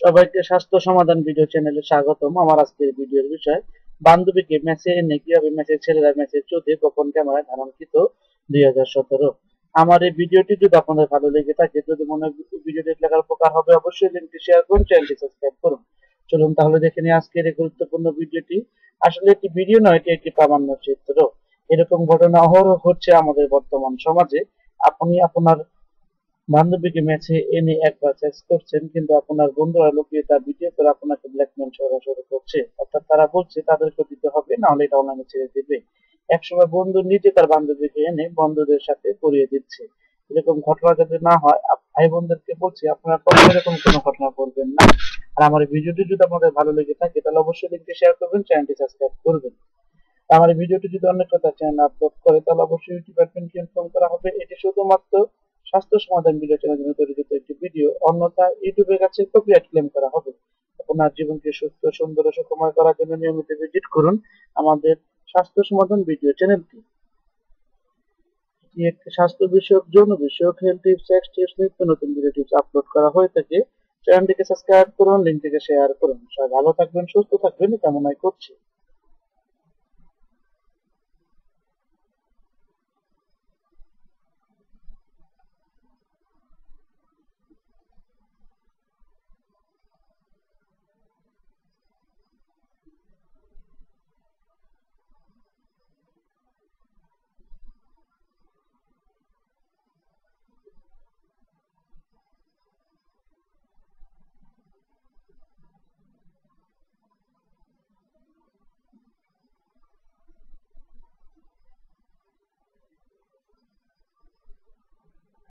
সবাইকে স্বাস্থ্য সমাধান ভিডিও চ্যানেলে স্বাগতম। আমার আজকের ভিডিওর বিষয়, বান্ধবীকে ম্যাচে এনে কীভাবে ম্যাচের ছেলেরা ম্যাচে চোদে গোপন ক্যামেরায় ধারণকৃত দুই হাজার সতেরো। আমার এই ভিডিওটি যদি আপনাদের ভালো লেগে থাকে, যদি মনে হয় ভিডিওটি লেখার উপকার হবে, অবশ্যই লিঙ্কটি শেয়ার করুন চ্যানেলটি সাবস্ক্রাইব করুন। চলুন তাহলে দেখে নিই আজকের এই গুরুত্বপূর্ণ ভিডিওটি আসলে একটি ভিডিও নয়, এটি একটি প্রামাণ্য চিত্র। এরকম ঘটনা অহরহ হচ্ছে আমাদের বর্তমান সমাজে। আপনি আপনার বান্ধবীকে ম্যাচে এনে একবার সেক্স করছেন, কিন্তু আপনার বন্ধুরা লুকিয়ে তার ভিডিও করে আপনাকে ব্ল্যাকমেল সরাসরি করছে। অর্থাৎ তারা বলছে তাদেরকে দিতে হবে, না হলে এটা অনলাইনে ছেড়ে দিবে। একসময় বন্ধু নিজে তার বান্ধবীকে এনে বন্ধুদের সাথে করিয়ে দিচ্ছে। এরকম ঘটনা যাতে না হয় ভাই বোনদেরকে বলছি, আপনারা কখনো এরকম কোনো ঘটনা করবেন না। আর আমার ভিডিওটি যদি আপনাদের ভালো লেগে থাকে, তাহলে অবশ্যই লিঙ্কটি শেয়ার করবেন চ্যানেলটি সাবস্ক্রাইব করবেন। আমার ভিডিওটি যদি অন্য কথা চ্যানেল আপলোড করে, তাহলে অবশ্যই ডিপার্টমেন্টকে ইনফর্ম করা হবে। এটি শুধুমাত্র স্বাস্থ্য সমাধান ভিডিও চ্যানেল জন্য তৈরিকৃত একটি ভিডিও অন্যথা ইউটিউবের কাছে কপিরাইট ক্লেম করা হবে। আপনার জীবনকে সুস্থ, সুন্দর ও সুখময় করার জন্য নিয়মিত ভিজিট করুন আমাদের স্বাস্থ্য সমাধান ভিডিও চ্যানেলটি একটি স্বাস্থ্য বিষয়ক, যৌন বিষয়ক হেলথ টিপস সেক্স টিপস নিত্য নতুন ভিডিও টিপস আপলোড করা হয়ে থাকে। চ্যানেলটিকে সাবস্ক্রাইব করুন লিঙ্কটিকে শেয়ার করুন। সবাই ভালো থাকবেন, সুস্থ থাকবেন কামনাই করছি।